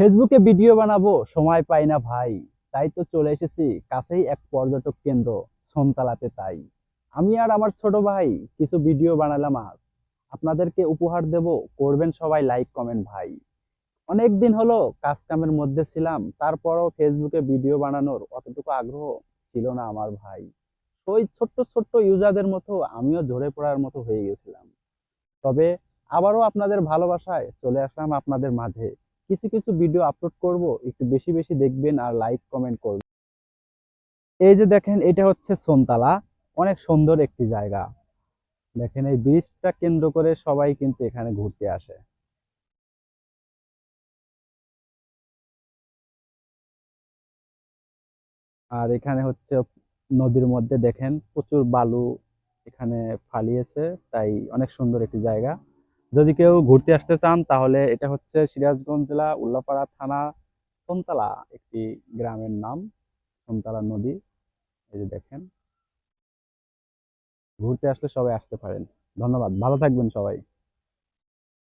ফেসবুকে ভিডিও বানাবো, সময় পাই না ভাই। তাই তো চলে এসেছি, কাছেই এক পর্যটক কেন্দ্র, সন্তালাতে তাই। আমি আর আমার ছোট ভাই কিছু ভিডিও বানালাম আজ। আপনাদেরকে উপহার দেব, করবেন সবাই লাইক, কমেন্ট ভাই। অনেক দিন হলো কাজ কামের মধ্যে ছিলাম, তারপরও ফেসবুকে ভিডিও বানানোর অতটুকু আগ্রহ ছিল না আমার ভাই। ওই ছোট্ট ছোট্ট ইউজারদের মতো আমিও ঝরে পড়ার মতো হয়ে গেছিলাম। তবে আবারও আপনাদের ভালোবাসায় চলে আসলাম আপনাদের মাঝে। কিছু কিছু ভিডিও আপলোড করব, একটু বেশি বেশি দেখবেন আর লাইক কমেন্ট করবেন। এই যে দেখেন, এটা হচ্ছে সোনতলা, অনেক সুন্দর একটি জায়গা। দেখেন, এই ব্রিজটা কেন্দ্র করে সবাই কিন্তু এখানে ঘুরতে আসে। আর এখানে হচ্ছে নদীর মধ্যে দেখেন, প্রচুর বালু এখানে ফালিয়েছে, তাই অনেক সুন্দর একটি জায়গা। যদি কেউ ঘুরতে আসতে চান, তাহলে এটা হচ্ছে সিরাজগঞ্জ জেলা উল্লাপাড়া থানা, সন্তালা একটি গ্রামের নাম, সন্তালা নদী। এই যে দেখেন। ঘুরতে আসলে সবাই আসতে পারেন। ধন্যবাদ। ভালো থাকবেন সবাই।